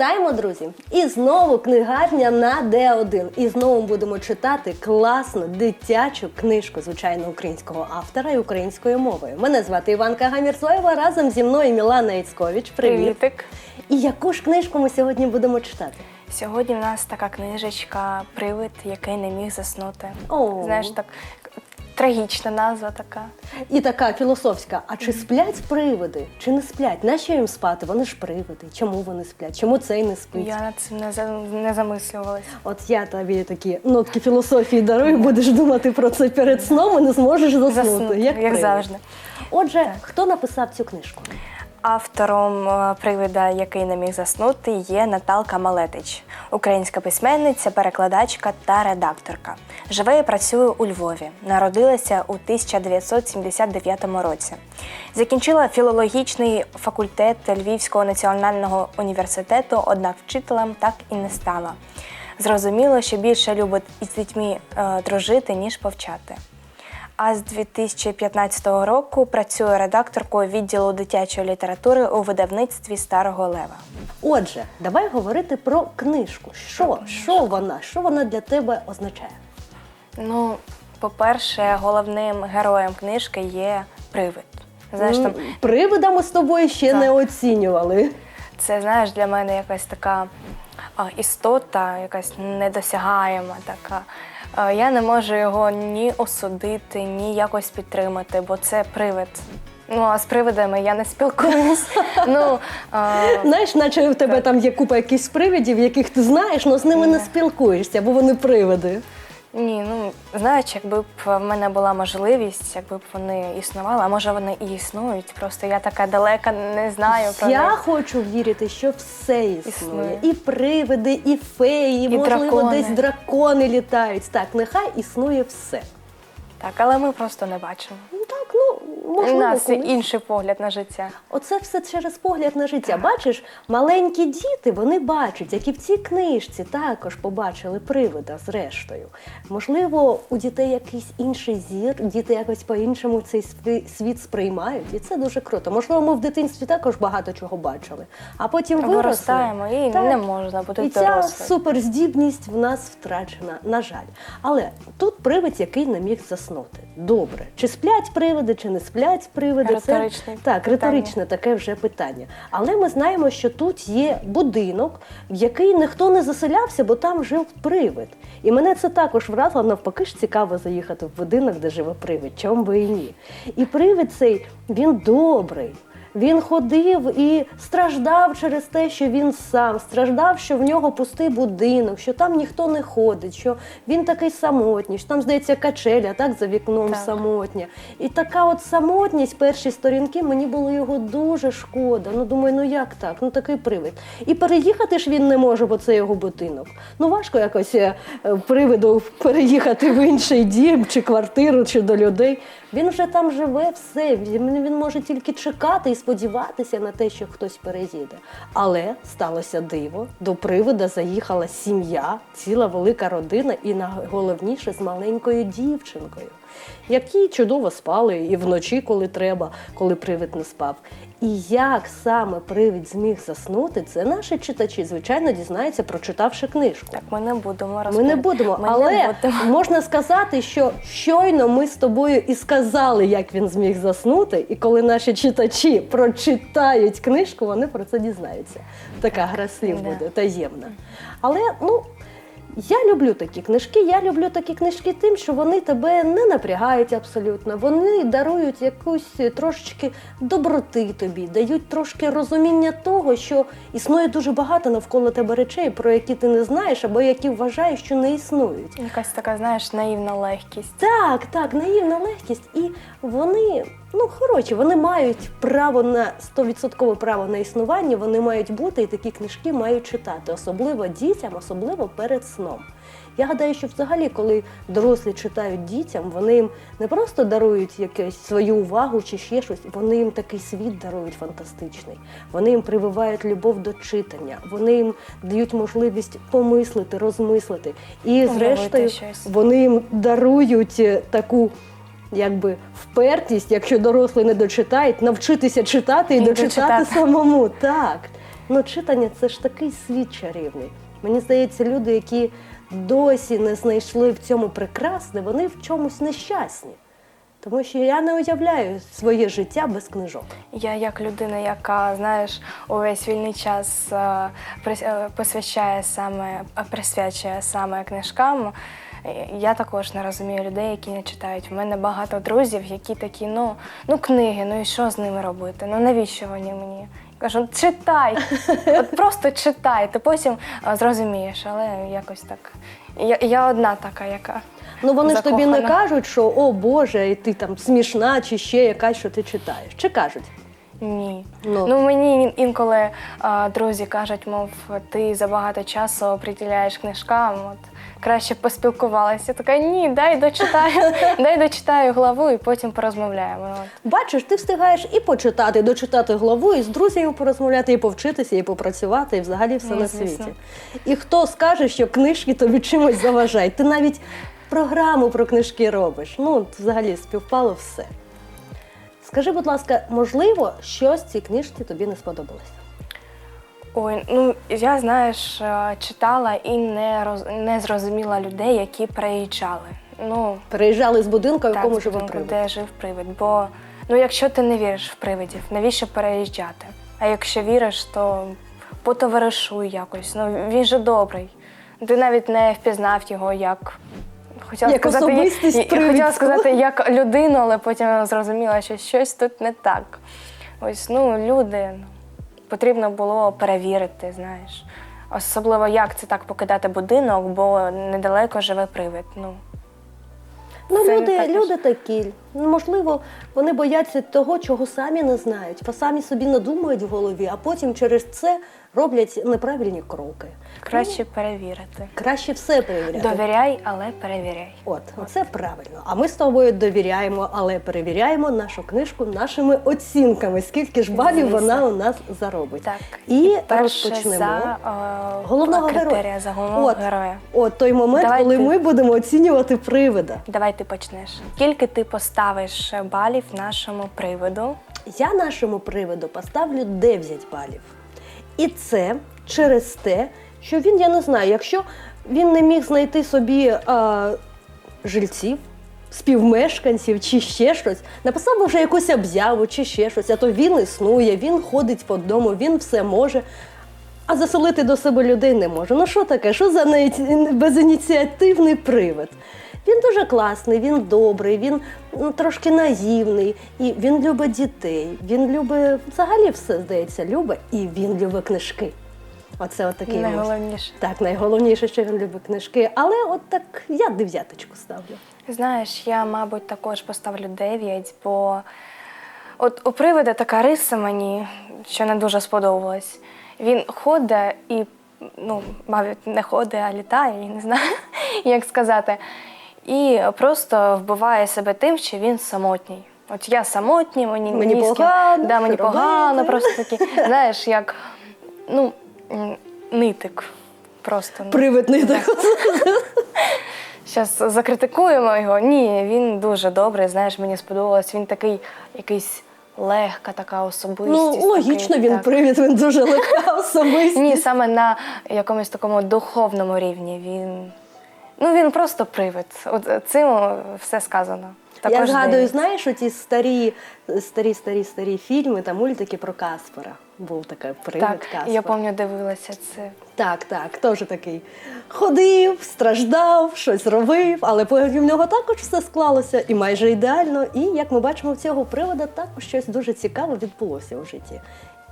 Вітаємо, друзі! І знову книгарня на Д1. І знову будемо читати класну дитячу книжку, звичайно, українського автора і українською мовою. Мене звати Іванка Гамірзоєва. Разом зі мною Мілана Іцькович. Привіт. Привітик. І яку ж книжку ми сьогодні будемо читати? Сьогодні в нас така книжечка Привид, який не міг заснути. О. Знаєш, так трагічна назва така. І така філософська: а чи сплять привиди, чи не сплять? Нащо їм спати? Вони ж привиди. Чому вони сплять? Чому цей не спить? Я над цим не, за- не замислювалась. От я тобі такі нотки філософії дарую, будеш думати про це перед сном і не зможеш заснути. Заснути, як як завжди. Отже, хто написав цю книжку? Автором е, привида, який не міг заснути, є Наталка Малетич, українська письменниця, перекладачка та редакторка. Живе і працює у Львові. Народилася у 1979 році. Закінчила філологічний факультет Львівського національного університету, однак вчителем так і не стала. Зрозуміло, що більше любить із дітьми е, дружити, ніж повчати. А з 2015 року працює редакторкою відділу дитячої літератури у видавництві Старого Лева. Отже, давай говорити про книжку. Що, що вона? Що вона для тебе означає? Ну, по-перше, головним героєм книжки є привид. Знаєш, там Привида ми з тобою ще Так. не оцінювали. це знаєш для мене якась така а, істота, якась недосягаєма така. А, я не можу його ні осудити, ні якось підтримати, бо це привид. Ну а з привидами я не спілкуюсь. Ну а, Знаєш, наче в тебе там є купа якихось привидів, яких ти знаєш, але з ними не не спілкуєшся, бо вони привиди. Ні, ну знаєш, якби б в мене була можливість, якби б вони існували, а може вони і існують. Просто я така далека, не знаю про Я них. хочу вірити, що все існує. Існує. І привиди, і феї, І можливо, дракони. десь дракони літають. Так, нехай існує все. Так, але ми просто не бачимо. Ну так, ну можливо, нас колись. інший погляд на життя. Оце все через погляд на життя. Бачиш, маленькі діти вони бачать, як і в цій книжці також побачили привида зрештою. Можливо, у дітей якийсь інший зір, діти якось по-іншому цей сві- світ сприймають, і це дуже круто. Можливо, ми в дитинстві також багато чого бачили, а потім виросли. Виростаємо і Так. не можна бути І ця дорослим. суперздібність в нас втрачена, на жаль. Але тут привид, який не міг заснути. Добре. Чи сплять привиди, чи не сплять привиди? Риторичне Це, так, риторичне таке вже питання. Але ми знаємо, що тут є будинок, в який ніхто не заселявся, бо там жив привид. І мене це також вразило, навпаки ж цікаво заїхати в будинок, де живе привид. Чому би і ні? І привид цей він добрий. Він ходив і страждав через те, що він сам страждав, що в нього пустий будинок, що там ніхто не ходить, що він такий самотній, що там, здається, качеля, так за вікном Так. самотня. І така от самотність, перші сторінки, мені було його дуже шкода. Ну думаю, ну як так? Ну такий привид. І переїхати ж він не може, бо це його будинок. Ну важко якось е, привиду переїхати в інший дім чи квартиру, чи до людей. Він вже там живе, все. Він, може тільки чекати і сподіватися на те, що хтось переїде. Але сталося диво. До привида заїхала сім'я, ціла велика родина, і найголовніше з маленькою дівчинкою, які чудово спали і вночі, коли треба, коли привид не спав. І як саме привид зміг заснути, це наші читачі, звичайно, дізнаються, прочитавши книжку. Так, ми не будемо Ми не будемо, Ми але не будемо. можна сказати, що щойно ми з тобою і сказали, як він зміг заснути, і коли наші читачі прочитають книжку, вони про це дізнаються. Така гра слів буде таємна. Але ну. Я люблю такі книжки. Я люблю такі книжки тим, що вони тебе не напрягають абсолютно. Вони дарують якусь трошечки доброти тобі, дають трошки розуміння того, що існує дуже багато навколо тебе речей, про які ти не знаєш, або які вважаєш, що не існують. Якась така, знаєш, наївна легкість. Так, так, наївна легкість, і вони, ну хороші, вони мають право на 100% право на існування, вони мають бути, і такі книжки мають читати, особливо дітям, особливо перед сном. Я гадаю, що взагалі, коли дорослі читають дітям, вони їм не просто дарують якусь свою увагу чи ще щось, вони їм такий світ дарують фантастичний. Вони їм прививають любов до читання, вони їм дають можливість помислити, розмислити. І зрештою вони їм дарують е, таку. Якби впертість, якщо дорослий не дочитають, навчитися читати і, І дочитати дочитати. самому. Так. Ну, читання це ж такий світ чарівний. Мені здається, люди, які досі не знайшли в цьому прекрасне, вони в чомусь нещасні. Тому що я не уявляю своє життя без книжок. Я як людина, яка знаєш, увесь вільний час е, прис- е, посвящає саме присвячує саме книжкам. Е, Я також не розумію людей, які не читають. У мене багато друзів, які такі, ну, ну книги, ну і що з ними робити? Ну навіщо вони мені? Кажу, читай, от просто читай, ти потім е, зрозумієш, але якось так. Я, я одна така, яка. Ну вони ж тобі не кажуть, що о Боже, і ти там смішна чи ще якась, що ти читаєш. Чи кажуть? Ні. Ну. Ну, мені інколи а, друзі кажуть, мов, ти забагато часу приділяєш книжкам, от краще поспілкувалася. Я така, ні, дай дочитаю, дай дочитаю главу і потім порозмовляємо. От. Бачиш, ти встигаєш і почитати, і дочитати главу, і з друзями порозмовляти, і повчитися, і попрацювати, і взагалі все Ну, на світі. І хто скаже, що книжки тобі чимось заважають? Ти навіть програму про книжки робиш. Ну, взагалі співпало все. Скажи, будь ласка, можливо, щось в цій книжці тобі не сподобалося? Ой, ну я знаєш, е, читала і не роз не зрозуміла людей, які приїжджали. Ну Переїжджали з будинку, в якому так, живе привид. де жив привид. Бо ну, якщо ти не віриш в привидів, навіщо переїжджати? А якщо віриш, то потоваришуй якось. Ну він же добрий. Ти навіть не впізнав його як. Хотіла Як сказати, особистість я- я хотіла сказати як людину, але потім зрозуміла, що щось тут не так. Ось ну люди потрібно було перевірити, знаєш. Особливо як це так покидати будинок, бо недалеко живе привид. Ну Ну, Це люди, також. люди такі. Ну, можливо, вони бояться того, чого самі не знають, бо самі собі надумають в голові, а потім через це роблять неправильні кроки. краще перевірити. Краще все перевіряти. Довіряй, але перевіряй. От, це правильно. А ми з тобою довіряємо, але перевіряємо нашу книжку нашими оцінками. Скільки ж балів Звісно. вона у нас заробить. Так. І Перше розпочнемо. за е, Головного героя. за головного От. героя. От той момент, Давай коли ти. ми будемо оцінювати привида. Давай ти почнеш. Скільки ти поставиш балів нашому приводу? Я нашому приводу поставлю 9 балів. І це через те, що він, я не знаю, якщо він не міг знайти собі а, жильців, співмешканців чи ще щось, написав би вже якусь об'яву чи ще щось, а то він існує, він ходить по дому, він все може. А заселити до себе людей не може. Ну що таке? Що за безініціативний привид? Він дуже класний, він добрий, він м, трошки наївний, і він любить дітей. Він любить взагалі все здається, любить, і він любить книжки. Оце от такий. Найголовніше. Так, найголовніше, що він любить книжки. Але от так я дев'яточку ставлю. Знаєш, я, мабуть, також поставлю 9, бо от у привода така риса мені, що не дуже сподобалась. Він ходить і, ну, мабуть, не ходить, а літає, я не знаю, як сказати. І просто вбиває себе тим, що він самотній. От я самотній, мені, Мені ні з ким- погано, да, мені що погано, робити? просто такі, знаєш, як ну, м, нитик. Просто ну. Привидний так. Зараз закритикуємо його. Ні, він дуже добрий. Знаєш, мені сподобалось. Він такий якийсь легка така особистість. Ну, логічно, такий, він так. привід, він дуже легка особистість. Ні, саме на якомусь такому духовному рівні. Він ну він просто привид. От цим все сказано. Я згадую, дев'ять. знаєш, оті старі, старі, старі, старі фільми та мультики про Каспера. Був такий привид так, Каспера. я пам'ятаю, дивилася це. Так, так, теж такий. Ходив, страждав, щось робив, але потім в нього також все склалося і майже ідеально. І як ми бачимо, в цього привода також щось дуже цікаве відбулося у житті.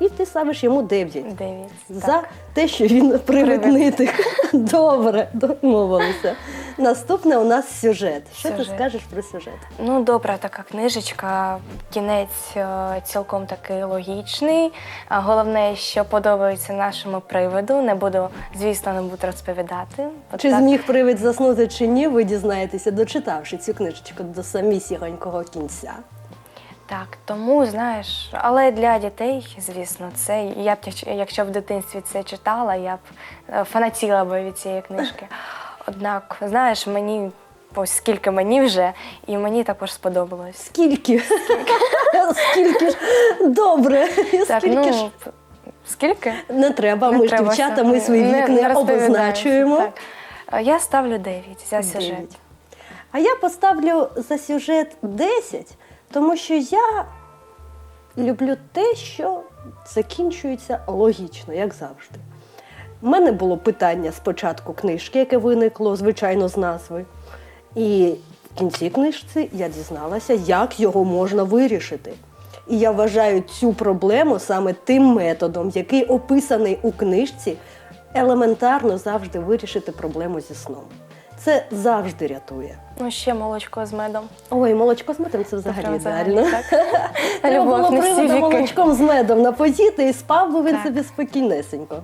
І ти ставиш йому 9. Дев'ять. За Так. те, що він Привид. привиднитий. Добре, домовилися. Наступне у нас сюжет. Що ти скажеш про сюжет? Ну, добра така книжечка. Кінець е, цілком такий логічний. Головне, що подобається нашому приводу. Не буду, звісно, не буду розповідати. От Чи так. зміг привид заснути чи ні, ви дізнаєтеся, дочитавши цю книжечку до самісінького кінця. Так, тому знаєш, але для дітей, звісно, це я б якщо- в дитинстві це читала, я б е, фанатіла би від цієї книжки. Однак, знаєш, мені ось скільки мені вже, і мені також сподобалось. Скільки? Скільки ж добре? Так, Скільки ну ж Скільки? Не треба, ми ж дівчата, ми свої вікни не обозначуємо. Так. Е, Я ставлю 9 за сюжет. А я поставлю за сюжет 10, тому що я люблю те, що закінчується логічно, як завжди. У мене було питання спочатку книжки, яке виникло, звичайно, з назви. І в кінці книжці я дізналася, як його можна вирішити. І я вважаю цю проблему саме тим методом, який описаний у книжці, елементарно завжди вирішити проблему зі сном. Це завжди рятує. Ну, ще молочко з медом. Ой, молочко з медом це взагалі Прям ідеально. Треба було віки. молочком з медом напоїти і спав би він Так. собі спокійнесенько.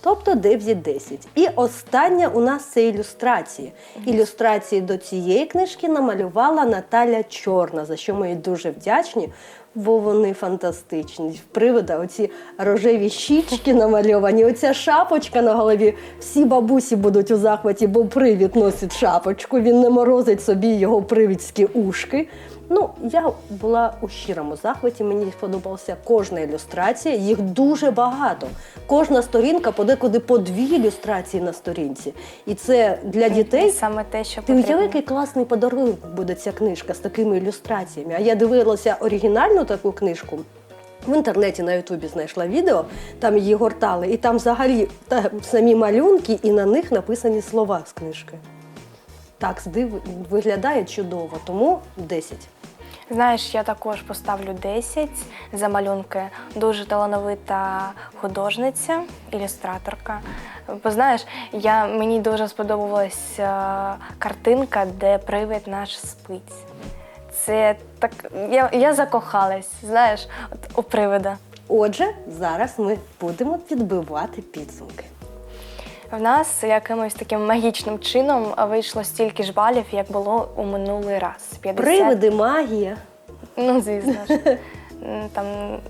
Тобто 9-10. І остання у нас це ілюстрації. Ілюстрації до цієї книжки намалювала Наталя Чорна, за що ми їй дуже вдячні, бо вони фантастичні. В привида оці рожеві щічки намальовані, оця шапочка на голові. Всі бабусі будуть у захваті, бо привід носить шапочку, він не морозить собі його привідські ушки. Ну, я була у щирому захваті. Мені сподобалася кожна ілюстрація. Їх дуже багато. Кожна сторінка подекуди по дві ілюстрації на сторінці. І це для дітей. Саме те, що Ти потрібно. який класний подарунок буде ця книжка з такими ілюстраціями. А я дивилася оригінальну таку книжку. В інтернеті на Ютубі знайшла відео, там її гортали, і там взагалі та, самі малюнки, і на них написані слова з книжки. Так, здив... виглядає чудово, тому 10. Знаєш, я також поставлю 10 за малюнки. Дуже талановита художниця, ілюстраторка. Бо знаєш, я, мені дуже сподобалась е, картинка, де привид наш спить. Це так. Я, я закохалась, знаєш, от у привида. Отже, зараз ми будемо підбивати підсумки. В нас якимось таким магічним чином вийшло стільки ж балів, як було у минулий раз. 50... Привиди, магія. Ну, звісно ж. Там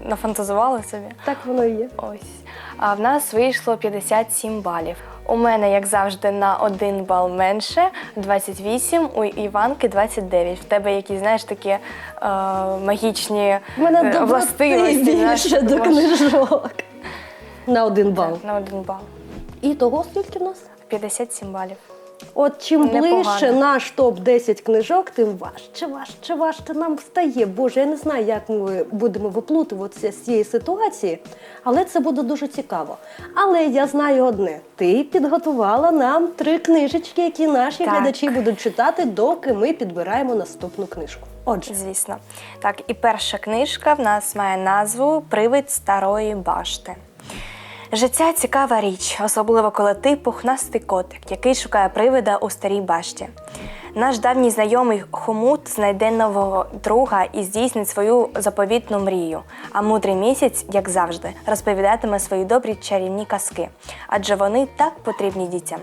нафантазували собі. Так воно і є. Ось. А в нас вийшло 57 балів. У мене, як завжди, на один бал менше 28, у Іванки 29. В тебе якісь, знаєш, такі е, магічні У мене е, властивості. більше до книжок. На один бал. Так, на один бал. І того скільки в нас? 57 балів. От чим Непогано. ближче наш топ 10 книжок, тим важче, важче, важче нам стає. Боже, я не знаю, як ми будемо виплутуватися з цієї ситуації, але це буде дуже цікаво. Але я знаю одне: ти підготувала нам три книжечки, які наші Так. глядачі будуть читати, доки ми підбираємо наступну книжку. Отже, Звісно. Так, і перша книжка в нас має назву Привид старої башти. Життя цікава річ, особливо коли ти пухнастий котик, який шукає привида у старій башті. Наш давній знайомий Хомут знайде нового друга і здійснить свою заповітну мрію. А мудрий місяць, як завжди, розповідатиме свої добрі чарівні казки, адже вони так потрібні дітям.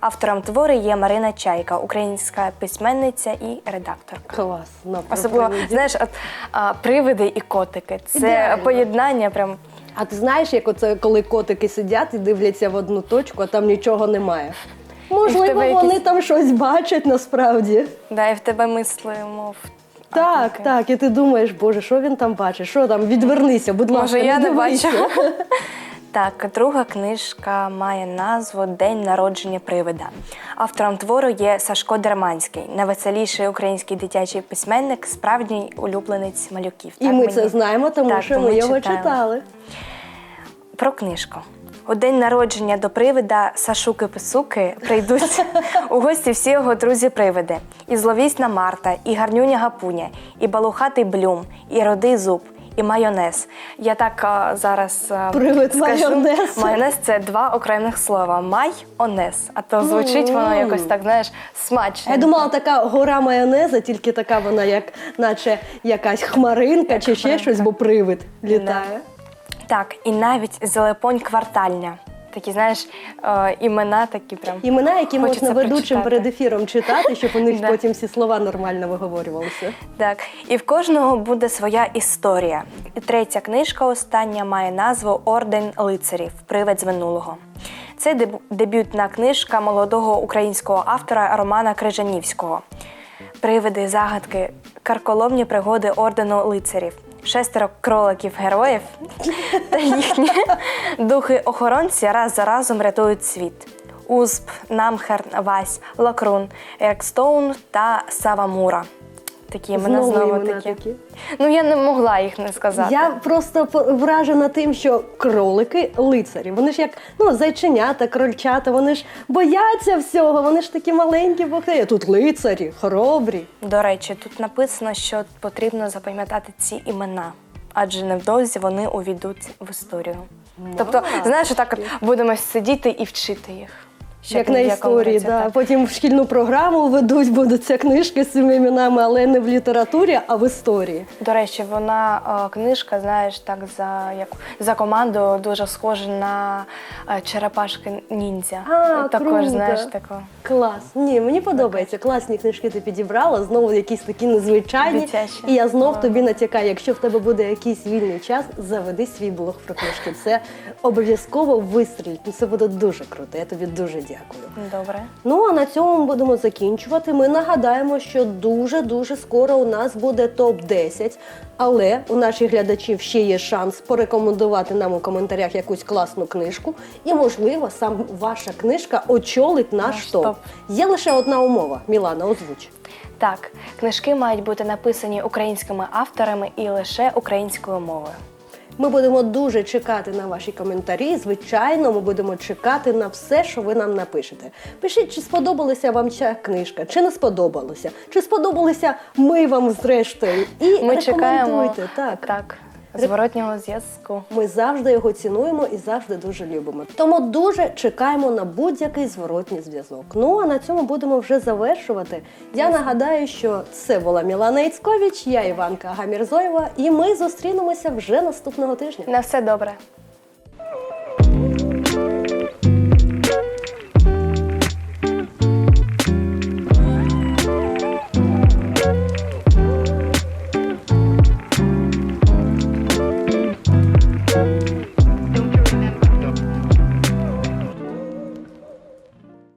Автором твору є Марина Чайка, українська письменниця і редакторка. клас. Особливо, знаєш, от а, привиди і котики. Це Ідеально. поєднання прям. А ти знаєш, як оце, коли котики сидять і дивляться в одну точку, а там нічого немає? Можливо, вони якісь- там щось бачать насправді. Да, і в тебе мислимо. Так, так, і ти думаєш, боже, що він там бачить? Що там? Відвернися, будь ласка. Може, я не дивися. Так, друга книжка має назву День народження привида. Автором твору є Сашко Дерманський, найвеселіший український дитячий письменник, справжній улюбленець малюків. І Так ми мені- це знаємо, тому Так, що тому ми його читаємо. читали. Про книжку. У день народження до привида Сашуки-Писуки прийдуть у гості всі його друзі-привиди. І зловісна Марта, і гарнюня Гапуня, і балухатий Блюм, і родий зуб, і майонез. Я так а, зараз а, Привид скажу. майонез. Майонез це два окремих слова. Майонез. А то звучить воно якось так, знаєш, смачно. Я думала, така гора майонеза, тільки така вона, як наче якась хмаринка чи ще щось, бо привид літає. Так, і навіть Зелепонь квартальня. Такі, знаєш, е, імена такі прям. Імена, які Хочеться можна ведучим прочитати. перед ефіром читати, щоб у них Да. потім всі слова нормально виговорювалися. Так, і в кожного буде своя історія. І третя книжка остання має назву Орден лицарів Привид з минулого. Це деб- дебютна книжка молодого українського автора Романа Крижанівського. Привиди, загадки, карколомні пригоди ордену лицарів. Шестеро кроликів героїв та їхні духи-охоронці раз за разом рятують світ. Узб, Намхерн, Вась, Лакрун, Еркстоун та Савамура. Такі імена Знову знову імена такі. такі. Ну я не могла їх не сказати. Я просто по- вражена тим, що кролики лицарі. Вони ж як ну, зайченята, крольчата, вони ж бояться всього, вони ж такі маленькі бухти. А Тут лицарі, хоробрі. До речі, тут написано, що потрібно запам'ятати ці імена, адже невдовзі вони увійдуть в історію. Тобто, знаєш, так от будемо сидіти і вчити їх. Щоб як на історії, да. так. потім в шкільну програму ведуть, будуть ця книжки з цими іменами, але не в літературі, а в історії. До речі, вона е, книжка, знаєш, так за як за командою дуже схожа на е, черепашки ніндзя. А, Також, круто. знаєш, таку. Клас. Ні, мені подобається. Класні книжки ти підібрала, знову якісь такі незвичайні. Дитячі. І я знов тобі натякаю, якщо в тебе буде якийсь вільний час, заведи свій блог про книжки. Це обов'язково вистрілить. Це буде дуже круто. Я тобі дуже дякую. Добре. Ну а на цьому ми будемо закінчувати. Ми нагадаємо, що дуже дуже скоро у нас буде топ 10 але у наших глядачів ще є шанс порекомендувати нам у коментарях якусь класну книжку, і можливо сам ваша книжка очолить наш, Наш топ. топ. Є лише одна умова. Мілана, озвуч. Так, книжки мають бути написані українськими авторами і лише українською мовою. Ми будемо дуже чекати на ваші коментарі. Звичайно, ми будемо чекати на все, що ви нам напишете. Пишіть, чи сподобалася вам ця книжка, чи не сподобалося, чи сподобалися ми вам зрештою. І Ми чекаємо. Так. так, зворотнього зв'язку. Ми завжди його цінуємо і завжди дуже любимо. Тому дуже чекаємо на будь-який зворотній зв'язок. Ну а на цьому будемо вже завершувати. Я нагадаю, що це була Мілана Іцькович, я Іванка Гамірзоєва, і ми зустрінемося вже наступного тижня. На все добре.